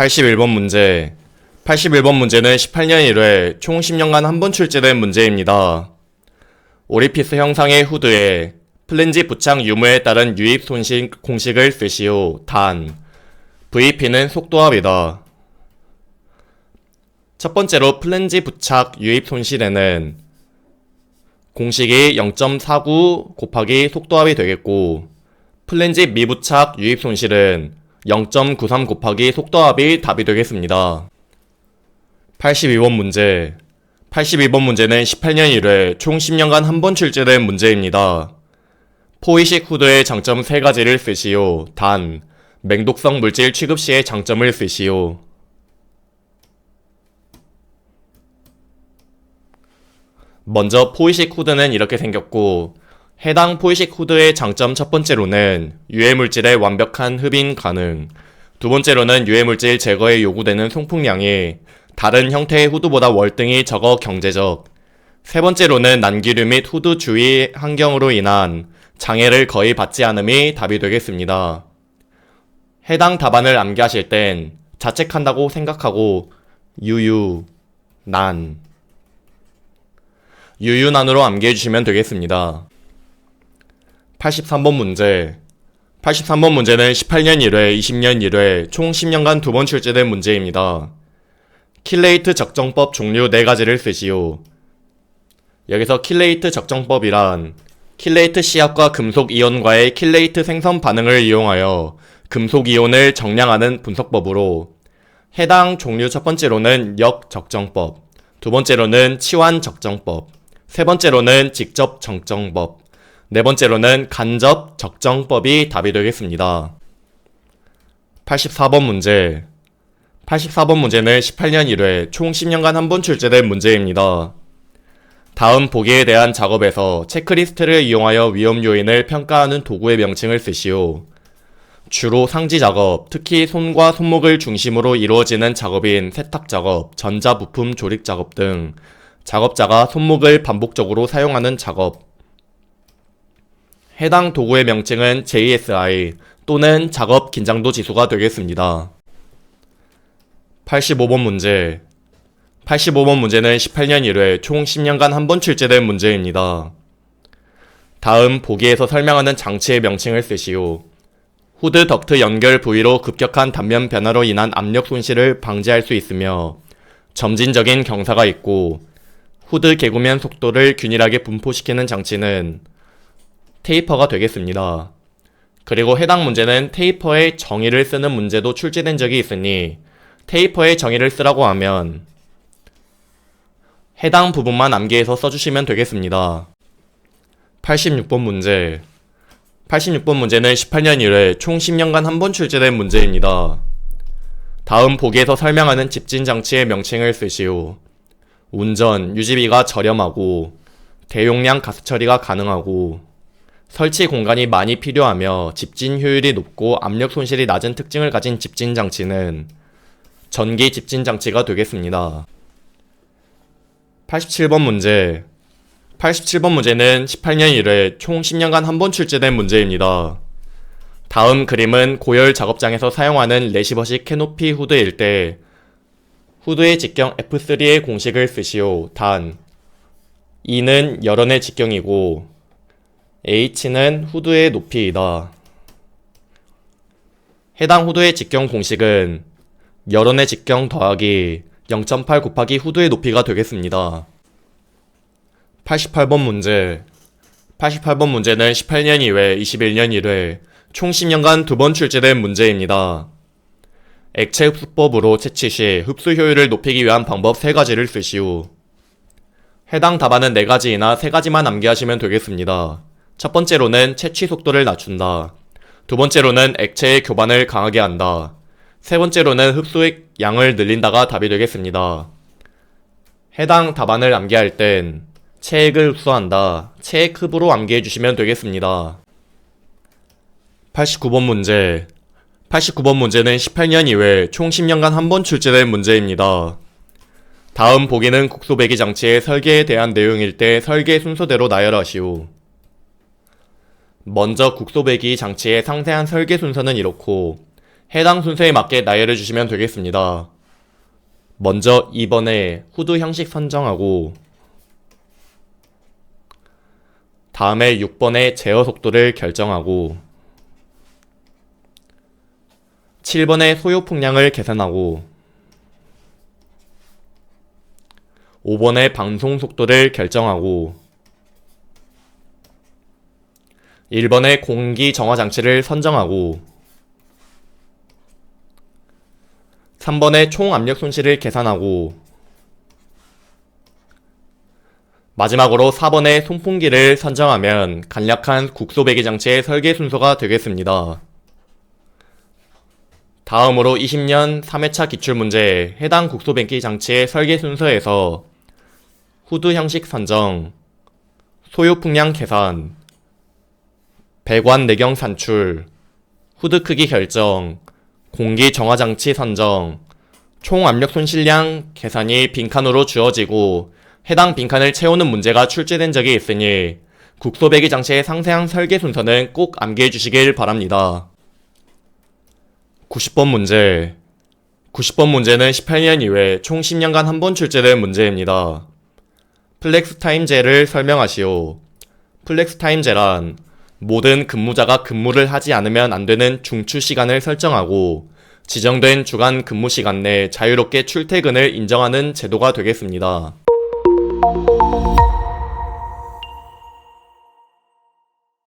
81번 문제. 81번 문제는 18년 1회 총 10년간 한 번 출제된 문제입니다. 오리피스 형상의 후드에 플랜지 부착 유무에 따른 유입 손실 공식을 쓰시오. 단. VP는 속도압이다. 첫 번째로 플랜지 부착 유입 손실에는 공식이 0.49 곱하기 속도압이 되겠고 플랜지 미부착 유입 손실은 0.93 곱하기 속도압이 답이 되겠습니다. 82번 문제 82번 문제는 18년 1회 총 10년간 한 번 출제된 문제입니다. 포이식 후드의 장점 3가지를 쓰시오. 단, 맹독성 물질 취급 시의 장점을 쓰시오. 먼저 포이식 후드는 이렇게 생겼고 해당 포이식 후드의 장점 첫 번째로는 유해물질의 완벽한 흡인 가능 두 번째로는 유해물질 제거에 요구되는 송풍량이 다른 형태의 후드보다 월등히 적어 경제적 세 번째로는 난기류 및 후드 주위 환경으로 인한 장애를 거의 받지 않음이 답이 되겠습니다. 해당 답안을 암기하실 땐 자책한다고 생각하고 유유 난 유유난으로 암기해 주시면 되겠습니다. 83번 문제 83번 문제는 18년 1회, 20년 1회, 총 10년간 두 번 출제된 문제입니다. 킬레이트 적정법 종류 4가지를 쓰시오. 여기서 킬레이트 적정법이란 킬레이트 시약과 금속 이온과의 킬레이트 생성 반응을 이용하여 금속 이온을 정량하는 분석법으로 해당 종류 첫 번째로는 역적정법, 두 번째로는 치환 적정법, 세 번째로는 직접 적정법, 네 번째로는 간접 적정법이 답이 되겠습니다. 84번 문제. 84번 문제는 18년 1회 총 10년간 한 번 출제된 문제입니다. 다음 보기에 대한 작업에서 체크리스트를 이용하여 위험 요인을 평가하는 도구의 명칭을 쓰시오. 주로 상지 작업, 특히 손과 손목을 중심으로 이루어지는 작업인 세탁 작업, 전자 부품 조립 작업 등 작업자가 손목을 반복적으로 사용하는 작업. 해당 도구의 명칭은 JSI 또는 작업 긴장도 지수가 되겠습니다. 85번 문제. 85번 문제는 18년 1회 총 10년간 한 번 출제된 문제입니다. 다음 보기에서 설명하는 장치의 명칭을 쓰시오. 후드 덕트 연결 부위로 급격한 단면 변화로 인한 압력 손실을 방지할 수 있으며 점진적인 경사가 있고 후드 개구면 속도를 균일하게 분포시키는 장치는 테이퍼가 되겠습니다. 그리고 해당 문제는 테이퍼의 정의를 쓰는 문제도 출제된 적이 있으니 테이퍼의 정의를 쓰라고 하면 해당 부분만 암기해서 써주시면 되겠습니다. 86번 문제 86번 문제는 18년 1회 총 10년간 한 번 출제된 문제입니다. 다음 보기에서 설명하는 집진 장치의 명칭을 쓰시오. 운전, 유지비가 저렴하고 대용량 가스 처리가 가능하고 설치 공간이 많이 필요하며 집진 효율이 높고 압력 손실이 낮은 특징을 가진 집진 장치는 전기 집진 장치가 되겠습니다. 87번 문제 87번 문제는 18년 1회 총 10년간 한 번 출제된 문제입니다. 다음 그림은 고열 작업장에서 사용하는 레시버식 캐노피 후드일 때 후드의 직경 F3의 공식을 쓰시오. 단 E는 열원의 직경이고 H는 후드의 높이이다. 해당 후드의 직경 공식은 열원의 직경 더하기 0.8 곱하기 후드의 높이가 되겠습니다. 88번 문제 88번 문제는 18년 2회, 21년 1회 총 10년간 두 번 출제된 문제입니다. 액체 흡수법으로 채취 시 흡수 효율을 높이기 위한 방법 3가지를 쓰시오. 해당 답안은 4가지이나 3가지만 암기하시면 되겠습니다. 첫 번째로는 채취 속도를 낮춘다. 두 번째로는 액체의 교반을 강하게 한다. 세 번째로는 흡수의 양을 늘린다가 답이 되겠습니다. 해당 답안을 암기할 땐 체액을 흡수한다. 체액 흡으로 암기해 주시면 되겠습니다. 89번 문제 89번 문제는 18년 이외 총 10년간 한 번 출제된 문제입니다. 다음 보기는 국소 배기 장치의 설계에 대한 내용일 때 설계 순서대로 나열하시오. 먼저 국소배기 장치의 상세한 설계 순서는 이렇고 해당 순서에 맞게 나열해 주시면 되겠습니다. 먼저 2번에 후드 형식 선정하고 다음에 6번에 제어 속도를 결정하고 7번에 소요 풍량을 계산하고 5번에 방송 속도를 결정하고 1번에 공기 정화 장치를 선정하고 3번에 총 압력 손실을 계산하고 마지막으로 4번에 송풍기를 선정하면 간략한 국소 배기 장치의 설계 순서가 되겠습니다. 다음으로 20년 3회차 기출 문제 해당 국소 배기 장치의 설계 순서에서 후드 형식 선정, 소요 풍량 계산, 배관 내경 산출, 후드 크기 결정, 공기 정화 장치 선정, 총 압력 손실량 계산이 빈칸으로 주어지고 해당 빈칸을 채우는 문제가 출제된 적이 있으니 국소 배기 장치의 상세한 설계 순서는 꼭 암기해 주시길 바랍니다. 90번 문제 90번 문제는 18년 이후에 총 10년간 한 번 출제된 문제입니다. 플렉스 타임제를 설명하시오. 플렉스 타임제란 모든 근무자가 근무를 하지 않으면 안 되는 중추 시간을 설정하고 지정된 주간 근무 시간 내 자유롭게 출퇴근을 인정하는 제도가 되겠습니다.